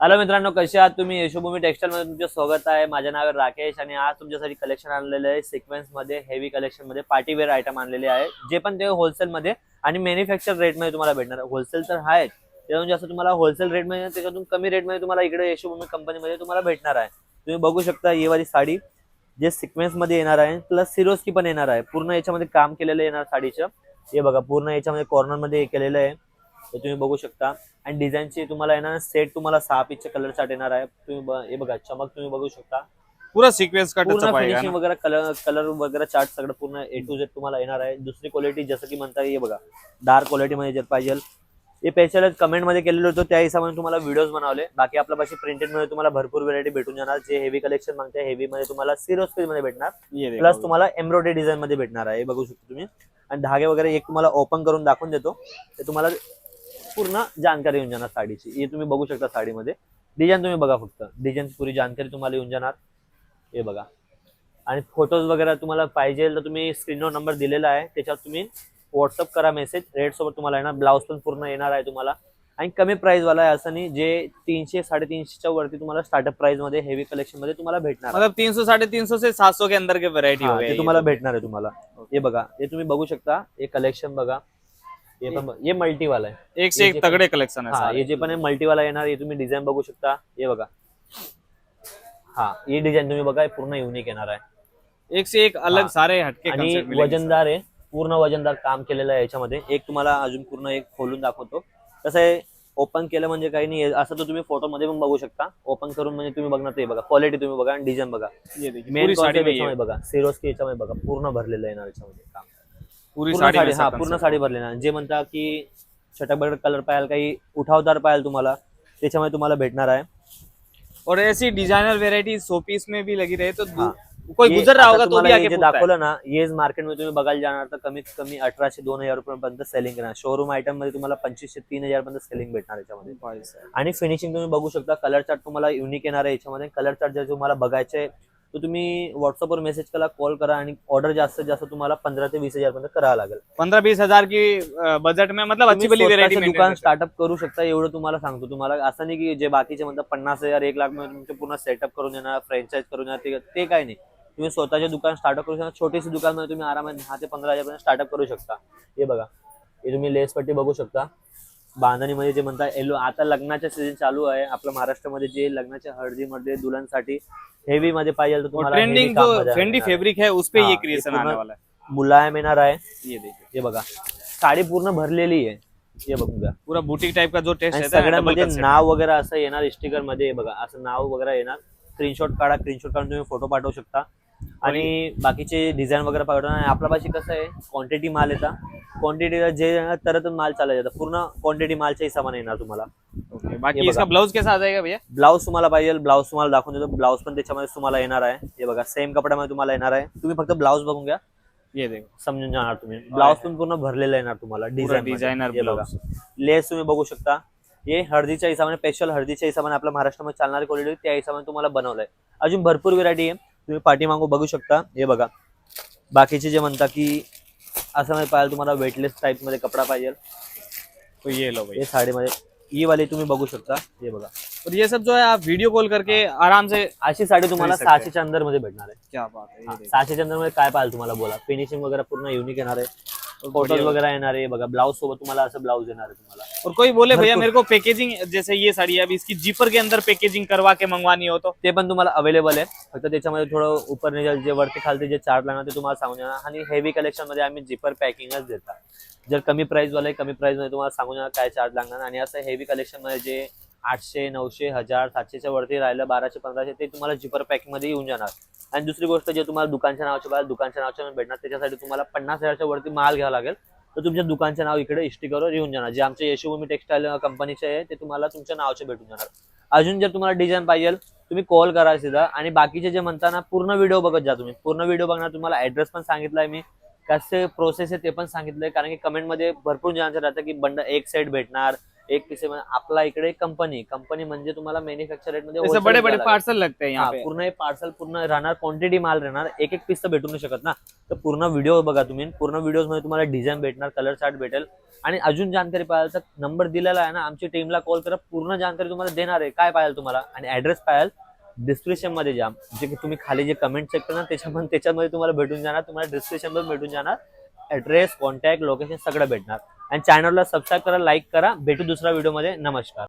Hello मित्रांनो कसे आहात तुम्ही? यशोभूमी टेक्सटाईल मध्ये तुमचं स्वागत आहे. माझं नाव आहे राकेश आणि आज तुमच्यासाठी कलेक्शन आणलेलं आहे सिक्वेन्समध्ये हेवी कलेक्शनमध्ये पार्टीवेअर आयटम आणलेले आहे. जे पण ते होलसेल मध्ये आणि मॅन्युफॅक्चर रेटमध्ये तुम्हाला भेटणार. होलसेल तर आहे त्यातून जास्त तुम्हाला होलसेल रेटमध्ये त्याच्यातून कमी रेटमध्ये तुम्हाला इकडे यशोभूमी कंपनीमध्ये तुम्हाला भेटणार आहे. तुम्ही बघू शकता ही वाली साडी जे सिक्वेन्समध्ये येणार आहे. प्लस सिरोस्की पण येणार आहे. पूर्ण याच्यामध्ये काम केलेलं येणार साडीचं. हे बघा पूर्ण याच्यामध्ये कॉर्नरमध्ये हे केलेलं आहे. ते तुम्ही बघू शकता. आणि डिझाईनची तुम्हाला येणार सेट तुम्हाला सहा पीसचे कलर चार्ट येणार आहे. तुम्ही हे बघा चमक तुम्ही बघू शकता. पूरा सिक्वेन्स फिनिशिंग वगैरे कलर कलर वगैरे चार्ट सगळं पूर्ण ए टू झेड तुम्हाला येणार आहे. दुसरी क्वालिटी जसं की म्हणता ये बघा डार्क क्वालिटी मध्ये जर पाहिजे हे स्पेशल कमेंटमध्ये केलेलं होतं त्या हिशोबाने तुम्हाला व्हिडिओज बनवले. बाकी आपल्या पाशी प्रिंटेडमध्ये तुम्हाला भरपूर व्हरायटी भेटून जाणार. जे हेवी कलेक्शन मागते हेवी मध्ये तुम्हाला सिरो मध्ये भेटणार. प्लस तुम्हाला एम्ब्रॉयडरी डिझाईन मध्ये भेटणार आहे. हे बघू शकता तुम्ही. आणि धागे वगैरे एक तुम्हाला ओपन करून दाखवून देतो. ते तुम्हाला पूर्ण जानकारी येऊन जाणार साडीची. हे तुम्ही बघू शकता साडीमध्ये. डिझाईन तुम्ही बघा फक्त. डिझाईन पुरी जानकारी तुम्हाला येऊन जाणार. हे बघा. आणि फोटोज वगैरे तुम्हाला पाहिजे तर तुम्ही स्क्रीनवर नंबर दिलेला आहे. त्याच्यावर तुम्ही व्हॉट्सअप करा मेसेज रेट सोबत तुम्हाला येणार. ब्लाऊज पण पूर्ण येणार आहे तुम्हाला. आणि कमी प्राइस वाला आहे असं नाही जे तीनशे साडेतीनशेच्या वरती तुम्हाला स्टार्टअप प्राइसमध्ये हेवी कलेक्शनमध्ये तुम्हाला भेटणार. मतलब तीन सौ साढ़े तीन सौ से सात सौ के अंदर के वेरायटी हो तुम्हाला। भेटणार आहे तुम्हाला. हे बघा. हे तुम्ही बघू शकता. हे कलेक्शन बघा. हे पण हे मल्टी वाला आहे. एक से एक तगड़े कलेक्शन है हा सारे। हे जे पण आहे मल्टी वाला येणार हे तुम्ही डिझाईन बघू शकता. हे बघा. हा ही डिझाईन तुम्ही बघा हे पूर्ण युनिक येणार आहे. एक से एक अलग हाँ। सारे हटके आणि concept वजनदार आहे पूर्ण वजनदार काम केलेलं आहे याच्यामध्ये. एक तुम्हाला अजून पूर्ण एक खोलून दाखवतो. कसं आहे ओपन केलं म्हणजे काही नाही असं तर तुम्ही फोटो मध्ये पण बघू शकता. ओपन करून म्हणजे तुम्ही बघणार ते बघा. क्वालिटी तुम्ही बघा आणि डिझाईन बघा। ये देखिए मेन पूरी साड़ी में ये याच्यामध्ये बघा. सिरोस्की याच्यामध्ये बघा. पूर्ण भरलेलं येणार याच्यामध्ये काम. पूरी साड़ी हा पूर्ण। साडी भरलेला आहे. जे म्हणता की छटाकबड कलर पाहाल काही उठावदार पाहाल तुम्हाला त्याच्यामध्ये तुम्हाला भेटणार आहे और ऐसी डिजाइनर वेरायटी सौ पीस में भी लगी रहे तो दू-। कोई गुजर रहा होगा तो भी आके जे पूछता है। दाखवलं ना येज मार्केटमध्ये तुम्ही बघायला जाणार तर कमीत कमी अठराशे दोन हजार रुपयापर्यंत सेलिंग करणार शोरूम आयटममध्ये तुम्हाला पंचवीसशे तीन हजार पर्यंत सेलिंग भेटणार याच्यामध्ये भाई साहब। आणि फिनिशिंग तुम्ही बघू शकता कलर चार्ट तुम्हाला युनिक येणार आहे याच्यामध्ये कलर चार्ट जर तुम्हाला बघायचे तर तुम्ही व्हॉट्सअपवर मेसेज करा कॉल करा आणि ऑर्डर जास्तीत जास्त तुम्हाला पंधरा ते वीस हजार पर्यंत करावं लागेल. पंद्रह बीस हजार की बजट में मतलब अच्छी तुम्ही वेरायटी दुकान स्टार्टअप करू शकता एवढं तुम्हाला सांगतो. तुम्हाला असं नाही की जे बाकीचे म्हणतात पन्नास हजार एक लाखमध्ये तुमचे पूर्ण सेटअप करून देणार फ्रँचाईज करून देणार ते- ते काय नाही. तुम्ही स्वतःचे दुकान स्टार्टअप करू शकता छोटीशी दुकानमध्ये तुम्ही आरामात दहा ते पंधरा हजारपर्यंत स्टार्टअप करू शकता. हे बघा. हे तुम्ही लेस पट्टी बघू शकता. बांधणीमध्ये जे म्हणता येलो आता लग्नाच्या सीझन चालू आहे. आपल्या महाराष्ट्रामध्ये जे लग्नाच्या हळदीमध्ये दुल्हनसाठी हेवी मध्ये पाहिजे तर तुम्हाला heavy ट्रेंडिंग काम जो मध्ये फेंडी येणार आहे. फैब्रिक है उस पे हाँ, ये ये क्रिएशन पूर्ण- आने वाला है मुलायम येणार आहे. ये देखिए. हे बघा. साडी पूर्ण भरलेली आहे. हे बघून घ्या. पूरा बुटीक टाइप का जो टेस्ट आणि रहता है ना, double सगळ्यामध्ये concept। नाव वगैरे असं येणार स्टिकरमध्ये हे बघा. असं नाव वगैरे येणार. स्क्रीनशॉट काढा स्क्रीनशॉट काढून तुम्ही फोटो पाठवू शकता. आणि बाकीचे डिझाईन वगैरे पाठवणार. आणि आपल्या पाशी कसं आहे क्वांटिटी माल येतात क्वांटिटीला जे येणार तरच माल चालला जातं. पूर्ण क्वांटिटी मालच्या हिशोबाने येणार तुम्हाला. ओके बाकी बघा. इसका ब्लाउज कैसा आ जाएगा भैया? ब्लाऊज तुम्हाला पाहिजे ब्लाऊज तुम्हाला दाखवून देतो. ब्लाऊज पण त्याच्यामध्ये तुम्हाला येणार आहे. हे बघा सेम कपड्यामध्ये तुम्हाला येणार आहे. तुम्ही फक्त ब्लाऊज बघून घ्या. ये देखो. समजून जाणार तुम्ही. ब्लाऊज पण पूर्ण भरलेला येणार तुम्हाला डिझाईन designer blouse. लेस तुम्ही बघू शकता. हे हळदीच्या हिशोबाने स्पेशल हळदीच्या हिशोबाने आपल्या महाराष्ट्रामध्ये चालणारी क्वालिटी त्या हिशोबाने तुम्हाला बनवलंय. अजून भरपूर व्हेरायटी आहे. तुम्ही पाठीमागू बघू शकता. हे बघा. बाकीचे जे म्हणता की असं नाही पाहिजे तुम्हाला वेटलेस टाईपमध्ये कपडा पाहिजे. तो ये लो हे साडीमध्ये. ही वाली तुम्ही बघू शकता. हे बघा. और ये सब जो है आप वीडियो कॉल करके आराम से अशी साडी तुम्हाला खरीद सकते हैं. सहाशेच्या अंदरमध्ये भेटणार आहे. क्या बात है ये हा, देखो। सहाशेच्या अंदरमध्ये काय पाहिजे तुम्हाला बोला. फिनिशिंग वगैरे पूर्ण युनिक येणार आहे. फोटोज बढ़िया। वगैरे येणार आहे. बघा ब्लाऊज सोबत तुम्हाला असं ब्लाऊज येणार आहे तुम्हाला. और कोई बोले भैया। मेरे को पैकेजिंग जैसे ये साड़ी है अभी इसकी जीपर के अंदर पैकेजिंग करवा के मंगवानी हो तो. ते पण तुम्हाला अवेलेबल आहे. फक्त त्याच्यामध्ये थोडं उपर जे वरती खालते जे चार्ट लागणार ते तुम्हाला सांगून देणार. आणि हेवी कलेक्शनमध्ये आम्ही जिपर पॅकिंगच देतात जर कमी प्राइस वाला कमी प्राइसमध्ये तुम्हाला सांगून देणार काय चार्ज लागणार. आणि असं हेवी कलेक्शनमध्ये जे आठशे नऊशे हजार सातशेच्या वरती राहिलं बाराशे पंधराशे ते तुम्हाला जिपर पॅकिंगमध्ये येऊन जाणार. आणि दुसरी गोष्ट जे तुम्हाला दुकानच्या नावाच्या बाहेर दुकानच्या नावाच्या भेटणार त्याच्यासाठी तुम्हाला पन्नास हजारच्या वरती माल घ्यावा लागेल. तर तुमच्या दुकानचं नाव इकडे इष्टिकरवर येऊन जाणार. जे आमच्या यशोभूमी टेक्सटाईल कंपनीचे आहे ते तुम्हाला तुमच्या नावाचे भेटून जाणार. अजून जर तुम्हाला डिझाईन पाहिजे तुम्ही कॉल करा सीधा आणि बाकीचे जे म्हणताना पूर्ण व्हिडिओ बघत जा तुम्ही. पूर्ण व्हिडिओ बघणार तुम्हाला ऍड्रेस पण सांगितलाय मी. कसे प्रोसेस आहे ते पण सांगितलंय कारण की कमेंटमध्ये भरपूर जणांचं राहतं की बंड एक साईड भेटणार एक पीस आपला इकडे कंपनी कंपनी म्हणजे तुम्हाला मॅन्युफॅक्चर रेटमध्ये बड़े बड़े. पार्सल लगते पूर्ण हे पार्सल पूर्ण राहणार क्वांटिटी माल राहणार. एक एक पीस तर भेटू नाही शकत ना. तर पूर्ण व्हिडिओ बघा तुम्ही. पूर्ण व्हिडिओमध्ये तुम्हाला डिझाईन भेटणार कलर चार्ट भेटेल. आणि अजून जानकारी पाहायला तर नंबर दिलेला आहे ना आमची टीमला कॉल करा. पूर्ण जानकारी तुम्हाला देणार आहे. काय पाहाल तुम्हाला? आणि ऍड्रेस पाहाल. डिस्क्रिप्शनमध्ये जा. जे की तुम्ही खाली जे कमेंट चेक करणार त्याच्यामध्ये त्याच्यामध्ये तुम्हाला भेटून जाणार. तुम्हाला डिस्क्रिप्शनमध्ये भेटून जाणार. ऍड्रेस कॉन्टॅक्ट लोकेशन सगळं भेटणार. आणि चॅनलला सबस्क्राईब करा लाईक करा. भेटू दुसऱ्या व्हिडिओमध्ये नमस्कार.